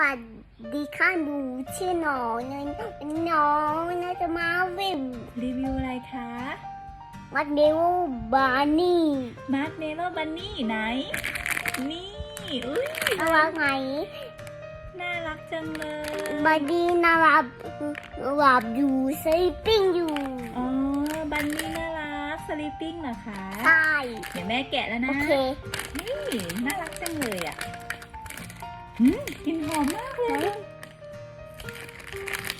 วัสดีค่ะหนูชื่อหนองนะน้องน่าจะมาวิมรีวิวอะไรคะวัดเดวบานี่มาร์ชเมลโล่บันนี่ไหน นี่อุ้ยน่ารักไหมน่ารักจังเลยบาดีน่ารักหลับอยู่สลิปปิ้งอยู่อ๋อบันนี่น่ารักสลีปปิ้งเหรอคะใช่เดี๋ยวแม่แกะแล้วโอนะเคนี่น่ารักจังเลยอะหืมกลินห อมมากเลย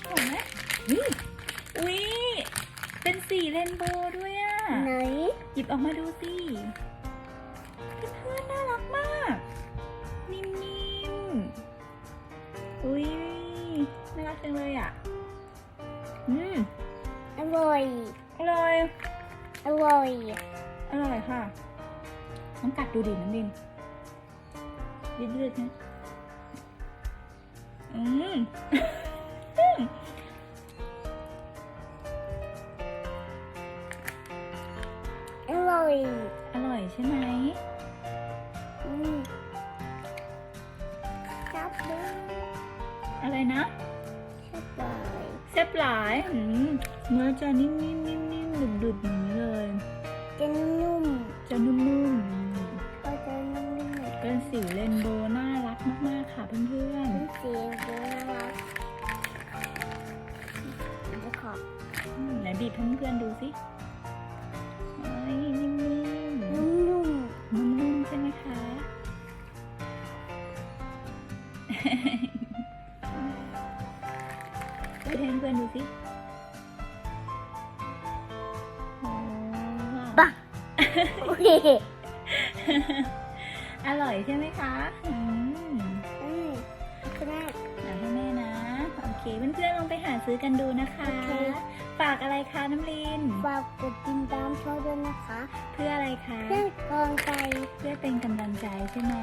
หอมไหมนี่อุ้ยเป็นสีเรนโบว์ด้วยอะไหน หยิบออกมาดูสิเพื่อนๆน่ารักมาก นิ่มๆ อุ้ยน่ารักจังเลยอะ อืม อร่อย อร่อย อร่อย อร่อยค่ะ น้องกัดดูดิน้องดินยืดๆนะ อืมอร่อย อร่อยใช่ไหมอืมจับเลยอะไรนะจับเลยแซ่บหลายอืมเนื้อจะนิ่มๆนิ่มๆดุดๆอย่างนี้เลยจะนุ่มจะนุ่มก็จะนุ่มๆๆเป็นสีเรนโบว์น่ารักมากๆ ค่ะเพื่อนเป็นสีบัวน่ารักจะขอบๆอืมไหนบีบให้เพื่อนๆดูสิเอ้ยนิ่มนุ่มๆนุ่มๆใช่ไหมคะ ไปให้เพื่อนๆดูสิโอ้ว้าวๆบักโอเค อร่อยใช่ไหมคะอืม อนๆลองไปหาซื้อกันดูนะคะโอเคฝากอะไรคะน้ำลิน ฝากกดติดตามช่องด้วยนะคะ เพื่ออะไรคะ เพื่อนกองใจ เพื่อเป็นกำลังใจใช่ไหม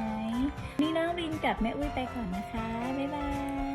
นี่น้องลินกับแม่อุ้ยไปก่อนนะคะ บ๊ายบาย